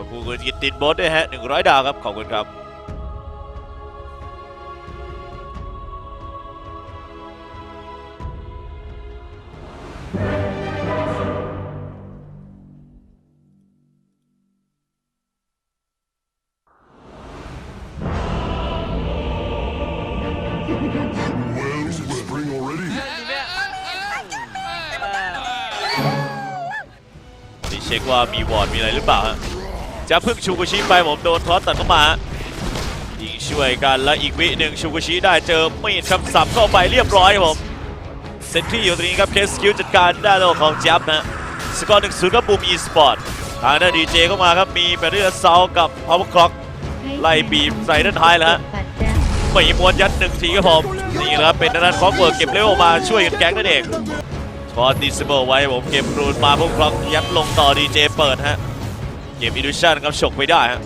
ขอบคุณคุณกิตตินโบสด้วยฮะ100ดาวครับ ขอบคุณครับ Well, is it spring already? นี่เช็คว่ามีวอร์ดมีอะไรหรือเปล่าฮะ จะพิ่งชูกุชิไปผมโดนทอสตัดเข้ามายิงช่วยกันแล้วอีกวิหนึ่งชูกุชิได้เจอมีดคำสับเข้าไปเรียบร้อยครับผมเซนที่อยู่ตรงนี้ครับเคสคิวจัดการด้านโลของจับนะสกอร์หนึ่งศูนย์กับบูมอีสปอร์ตทางด้านดีเจเข้ามาครับมีแบตเตอรี่เซากับพาวเวอร์คล็อกไล่บีบใส่ด้านท้ายแล้วฮะไม่มวนยัดหนึ่งทีครับผมนี่แหละครับเป็นด้านของเวิร์กเก็บเร็วออกมาช่วยกันแก๊งนั่นเองทอดดิสเบิลไว้ผมเก็บรูนมาพวกคล็อกยัดลงต่อดีเจเปิดฮะ เก็บอิดูชันครับฉกไปได้ฮะ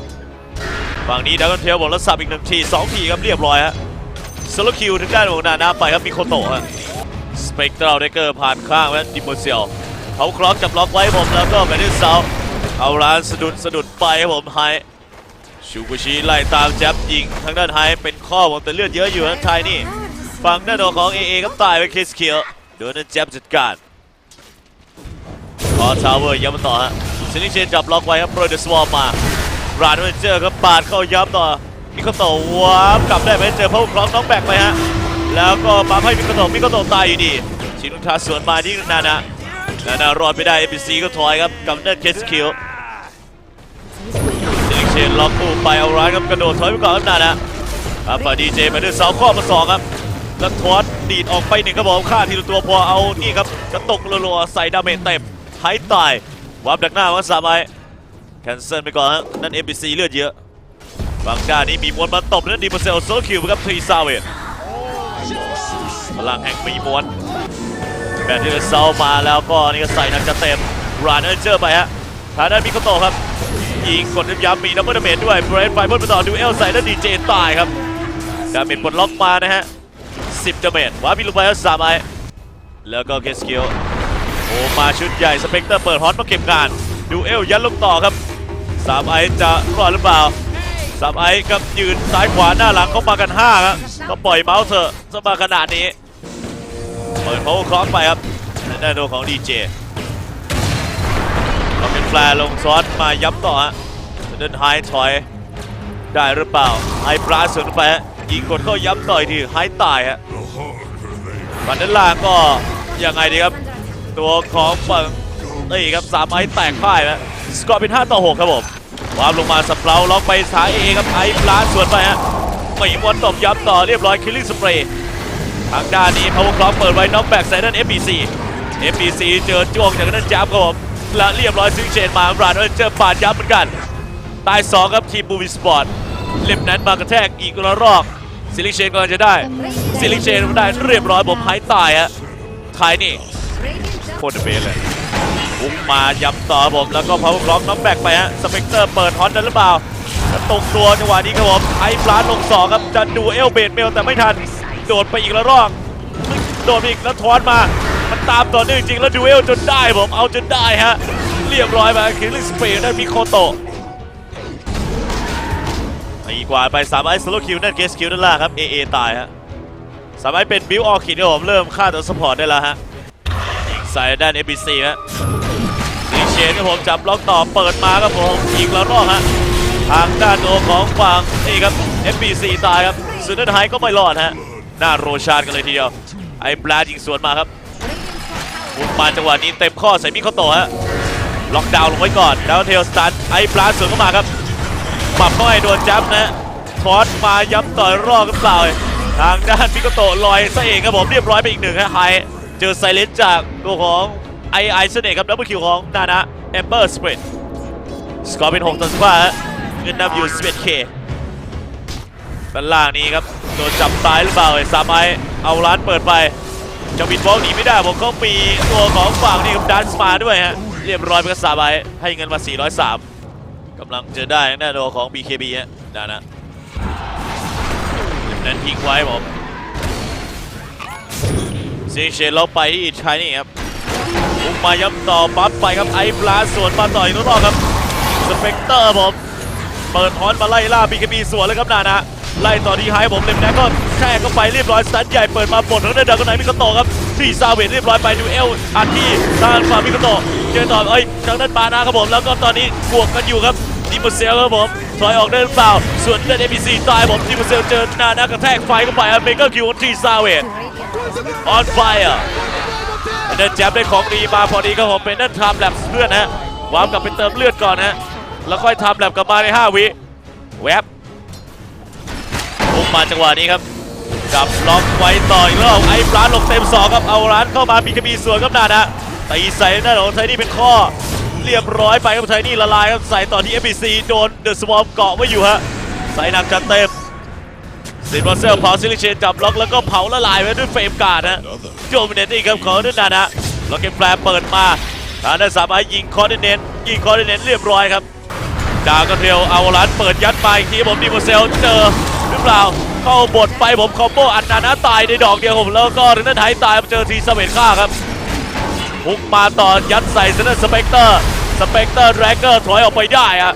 ฝั่งนี้ดักกันเทลบอกแล้วสับอีกหนึ่งทีสองทีครับเรียบร้อยฮะสโลคิวถึงด้านของนานาไปครับมีโคโตะฮะสเปกตอร์เดเกอร์ผ่านข้างแล้วดิมเซียลเขาคล็อกจับล็อกไว้ผมแล้วก็แบนดิสเซาเอาร้านสะดุดสะดุดไปครับผมไฮชูกุชิไล่ตามแจ็บยิงทางด้านไฮเป็นข้อผมแต่เลือดเยอะอยู่ทางไทยนี่ฝั่งด้านของเอเอก็ตายไปเคสเคียวโดนนั้นแจ็บจัดการพอทาวเวอร์ย้ำมาต่อฮะ ซินิเชนจับล็อกไว้ครับโปรยเดอะสวอลมาราดมันเจอครับปาดเข้าย้ำต่อมิโคโตะวาร์ปกลับได้ไหมเจอพาวคล็อกน้องแบกไปฮะแล้วก็ปั๊มให้มิโคโตะมิโคโตะตายอยู่ดี ชินุทาสวนมาที่นานะนานารอดไม่ได้เอ็มบีซีก็ถอยครับกับเนิร์เคสคิวซิลิเชนล็อกคู่ไปเอาร้ายครับกระโดดถอยไปก่อนครับนานะครับมาดีเจมาด้วยเสาข้อมาสองครับแล้วทอดดีดออกไปหนึ่งครับผมฆ่าทีละตัวพอเอานี่ครับกระตกรัวๆใส่ดาเมจเต็มหายตาย วับดักหน้าวันสามไอแคนเซิลไปก่อนฮะนั่น NPC เลือดเยอะฝั่งด้านนี้มีมวลมาตบนั่นดีเปอร์เซลโซคิวครับทรีซาเวตพลังแห่งมีมวลแบนที่เซามาแล้วก็นี่ก็ใส่นักจะเต็มรานเอเจอร์ไปฮะทางด้านมิโคโตครับยิงกดย้ำมีดับเบิลดาเมจด้วยเบรนไฟเบิลมาต่อดูเอลใส่แล้วดีเจตายครับดาเมจปลดล็อกมานะฮะ10ดาเมจว้ามีลูกไปแล้วสามไอแล้วก็เกสคิว โอ้มาชุดใหญ่สเปกเตอร์เปิดฮอตมาเก็บงานดูเอลยัดลงต่อครับสามไอจะรอดหรือเปล่าสามไอกับยืนซ้ายขวาหน้าหลังเข้ามากัน5ครับก็ปล่อยเมาส์เถอะจะมาขนาดนี้เปิดโพคล้องไปครับในโดของดีเจก็เป็นแฟร์ลงซ้อนมาย้ำต่อฮะเดินไฮถอยได้หรือเปล่าไฮปลาสวนไปยิงกดเข้าย้ำต่อยทีไฮตายฮะฝั่งด้านล่างก็ยังไงดีครับ ตัวของฝั่งนี่ครับสามไอแตกพ่ายนะสกอร์เป็น 5 ต่อ 6 ครับผมวามลงมาสเปราล็อกไปสายเอครับไอปลาสวนไปฮะไม่มวนตบย้ำต่อเรียบร้อยคิลลิ่งสเปรย์ทางด้านนี้พาวเวอร์คล็อกเปิดไว้น็อกแบกใส่ด้าน FBC FBC เจอจ้วงจากด้านจับครับผมและเรียบร้อยซิงเชนมาบราดเจอปาดยับเหมือนกันตาย2ครับทีมบูวิสปอร์ตเล็บนั้นมากระแทกอีกระรอกซิลิเชนกำลังจะได้ซิลิเชนได้เรียบร้อยผมหายตายฮะท้ายนี่ โคตรเบสเลยพุ่งมาย้ำต่อผมแล้วก็พาวคล็อกน็อกแบกไปฮะสเปกเตอร์เปิดฮอนได้หรือเปล่ากระตกตัวจังหวะนี้ครับผมไอ้ปลาลงสองครับจะดูเอลเบดเมลแต่ไม่ทันโดดไปอีกระรอกโดดไปอีกแล้วทอนมา มันตามต่อเนื่องจริงแล้วดูเอลจนได้ผมเอาจนได้ฮะเรียบร้อยมาคิลิสเปรย์ได้มิโคโตะอีกว่าไป3ไอซ์โซโลคิวนั่นเกสคิวด้านล่างครับ AA ตายฮะสามไอเป็นบิวออคิดครับผมเริ่มฆ่าตัวสปอร์ตได้แล้วฮะ ใส่ด้าน ABC ฮะดีเชนครับผมจับล็อกต่อเปิดมาครับผมยิงแล้วรอบฮะทางด้านตัวของฝั่งนี่ครับ FBC ตายครับซูเนอร์ไฮก็ไม่รอดฮะหน้าโรชานกันเลยทีเดียว ไอ้บลายิงสวนมาครับบุกมาจังหวะนี้เต็มข้อใส่มิโคโตะฮะล็อกดาวน์ลงไว้ก่อนดาวเทลสตาร์ไอ้บลาสวนเข้ามาครับปับเข้าให้โดนจับนะทอสมาย้ำต่อยรอบกันเปล่าทางด้านพิโกโตะลอยซะเองครับผมเรียบร้อยไปอีกหนึ่งฮะไฮ เจอไซเลนจากตัวของไอไอเสน่ห์ครับดับเบิลคิวของนานะเอมเบอร์สเปริตสกอร์เป็น6ต่อ15ฮะเงินนำอยู่ 11k ด้านล่างนี้ครับโดนจับตายหรือเปล่าไอ้สามไอเอาร้านเปิดไปจะบินบอลหนีไม่ได้ผมเขามีตัวของฝั่งนี่ครับดันส์มาด้วยฮะเรียบร้อยไปกับสามไอให้เงินมา 403กำลังจะได้ทางด้านของ BKB ฮะนะนะเนั้นทิ้งไว้ผม ซีเชนล็อกไปที่ชายนี่ครับพุ่งมาย้ำต่อปั๊บไปครับไอ้ปลาสวนมาต่อยนู้นรอบครับสเปกเตอร์ผมเปิดฮอนมาไล่ล่าบีคบีสวนเลยครับนานะไล่ต่อที่ไฮผมเล็มแน็กก็แค่เข้าไปเรียบร้อยสตันใหญ่เปิดมาบดทางด้านเดินกันไหนมิโกโตครับที่ซาเวตเรียบร้อยไปดูเอลอันที่ทางฝั่งมิโกโตเจอต่อเอ้ยทางด้านปานะครับผมแล้วก็ตอนนี้บวกกันอยู่ครับ ดิมเซลครับผมถอยออกได้หรือเปล่า ส่วนด้านเอพีซีตายผมดิมเซลเจอหน้านะกระแทกไฟเข้าไปอเมริกาคิวทีซาเวตออนไฟอะเดินแจ๊บได้ของดีมาพอดีครับผมเป็นนั่นทำแลบเลือดนะฮะวาร์ปกลับไปเติมเลือดก่อนนะฮะแล้วค่อยทำแลบกลับมาใน 5 วิแวบพุ่งมาจังหวะนี้ครับจับล็อกไว้ต่ออีกรอบไอ้ร้านลงเต็มสองครับเอาร้านเข้ามาพีคบีสวนครับนานะตีใส่หน้าของไทนี่เป็นข้อ เรียบร้อยไปครับไทนี่ละลายครับใส่ต่อที่ FBC โดนเดอะสวอมเกาะไว้อยู่ฮะใส่หนักจัดเต็มซินวอเซลเผาซิลิเชนจับล็อกแล้วก็เผาละลายไว้ด้วยเฟรมการ์ดนะโดมิเนตอีกครับของด้วยนานะล็อกเก็ตแฟร์เปิดมาทางด้านสามไอยิงคอร์ดิเนตยิงคอร์ดิเนตเรียบร้อยครับดาวก็เทลเอาลันเปิดยัดมาอีกทีผมดีโมเซลเจอหรือเปล่าเข้าบทไปผมคอมโบอันนานะตายในดอกเดียวผมแล้วก็ทางด้านไทยตายมาเจอทีสเปนฆ่าครับพุกมาต่อยัดใส่เซนเตอร์สเปกเตอร์ สเปกเตอร์แรกเกอร์ถอยออกไปได้อะ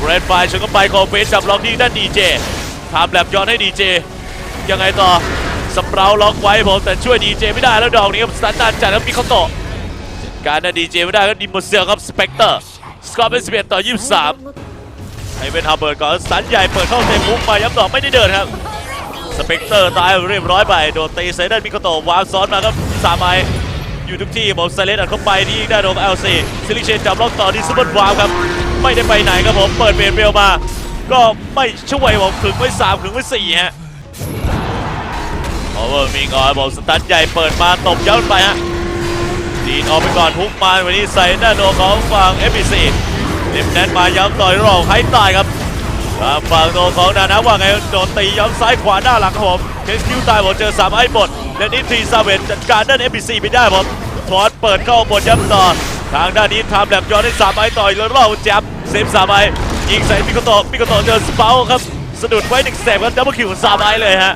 เรนไฟชนเข้าไปคอเฟสจับล็อกที่ด้านดีเจทำแลบย้อนให้ดีเจยังไงต่อสเปราล็อกไว้ผมแต่ช่วยดีเจไม่ได้แล้วดอกนี้ครับสตันดันจัดแล้วมีเขาโตะจัดการนะดีเจไม่ได้ก็ดิมเซลครับสเปกเตอร์สกอร์เป็น11ต่อ 23 ให้เป็นฮาร์เบิร์ดก่อนสันใหญ่เปิดเข้าเต็มมุกมาย้ำดอกไม่ได้เดินครับสเปกเตอร์ตายเรียบร้อยไปโดนตีใส่ด้านมิโกโตวางซ้อนมาครับสามไอ อยู่ทุกที่ผมไซเลนอัดเข้าไปที่ด้านของเอลซีซิลิเชนจับล็อกต่อที่ซุปเปอร์วาวครับ ไม่ได้ไปไหนครับผมเปิดเบรเบลมา ก็ไม่ช่วยผมขึงไว้3ขึงไว้4ฮะพอเวอร์มีก่อนผมสตันใหญ่เปิดมาตบย้ำไปฮะดีนออกไปก่อนทุกมาวันนี้ใส่หน้าโดของฝั่ง FBC เด็มแนนมาย้ำต่อยรองให้ตายครับฝั่งโดของนานะว่าไงโดนตีย้ำซ้ายขวาหน้าหลังครับผมเคสคิวตายผมเจอ3ไอ้บท และนี่ทีซาเวนจัดการด้าน FBC ไปได้ผมทอดเปิดเข้าบทย้ำต่อ ทางด้านนี้ทำแบบย้อนให้สามไอ้ต่อยแล้วรอบแจ๊บเซฟสามไอ้ยิงใส่มิโกโตะมิโกโตะเจอสเปาครับสะดุดไว้หนึ่งเซฟครับดับเบิลคิวสามไอ้เลยฮะ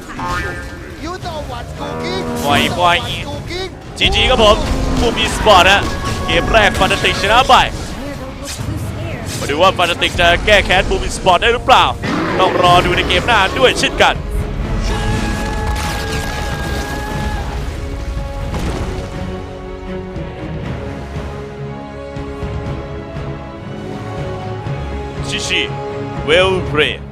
You know what's cooking? ปล่อยปล่อย Cooking? จีจีครับผมบูมีสปอร์ตฮะเกมแรกฟันติกชนะไปมาดูว่าฟันติกจะแก้แค้นบูมิสปอร์ตได้หรือเปล่า ต้องรอดูในเกมหน้าด้วยเช่นกัน ชิเวลเรย์29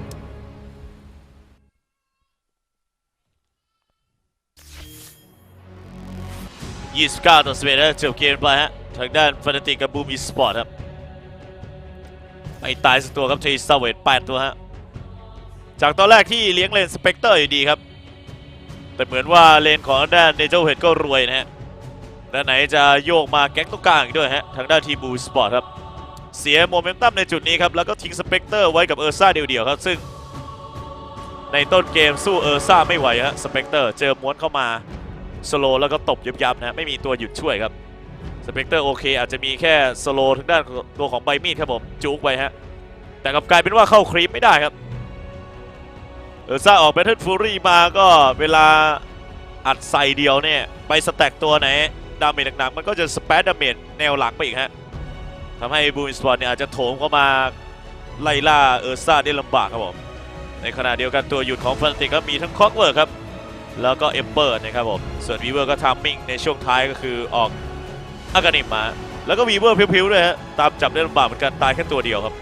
ต่อ11นะจบเกมไปฮะ ทางด้านฟันติกกับบูมีสปอร์ตครับ ไม่ตายสักตัวครับเทสเวต8ตัวฮะ จากตอนแรกที่เลี้ยงเลนสเปกเตอร์อยู่ดีครับ แต่เหมือนว่าเลนของด้านเนเจอร์เฮดก็รวยนะฮะ ด้านไหนจะโยกมาแก๊งตรงกลางอีกด้วยฮะ ทางด้านทีบูสปอร์ตครับ เสียโมเมนตัมในจุดนี้ครับ แล้วก็ทิ้งสเปกเตอร์ไว้กับเออร์ซ่าเดียวๆครับ ซึ่งในต้นเกมสู้เออร์ซ่าไม่ไหวฮะสเปกเตอร์เจอม้วนเข้ามาสโลแล้วก็ตบยับๆนะไม่มีตัวหยุดช่วยครับสเปกเตอร์โอเค อาจจะมีแค่สโลทางด้านตัวของใบมีดครับผมจุกไปฮะแต่กลับกลายเป็นว่าเข้าครีปไม่ได้ครับเออซ่าออกแบทเทิลฟูรี่มาก็เวลาอัดใส่เดียวเนี่ย ไปสแต็กตัวไหน ดาเมจหนักๆมันก็จะสเปซดาเมจแนวหลังไปอีกฮะ ทำให้บูมิสปอร์ตเนี่ยอาจจะโถมเข้ามาไล่ล่าเออร์ซ่าได้ลำบากครับผม ในขณะเดียวกันตัวหยุดของฟันติกก็มีทั้งคอกเวิร์ครับ แล้วก็เอมเปอร์นะครับผม ส่วนวีเวอร์ก็ทามมิ่งในช่วงท้ายก็คือออกอากานิมมา แล้วก็วีเวอร์พิ้วๆด้วยฮะ ตามจับได้ลำบากเหมือนกันตายแค่ตัวเดียวครับ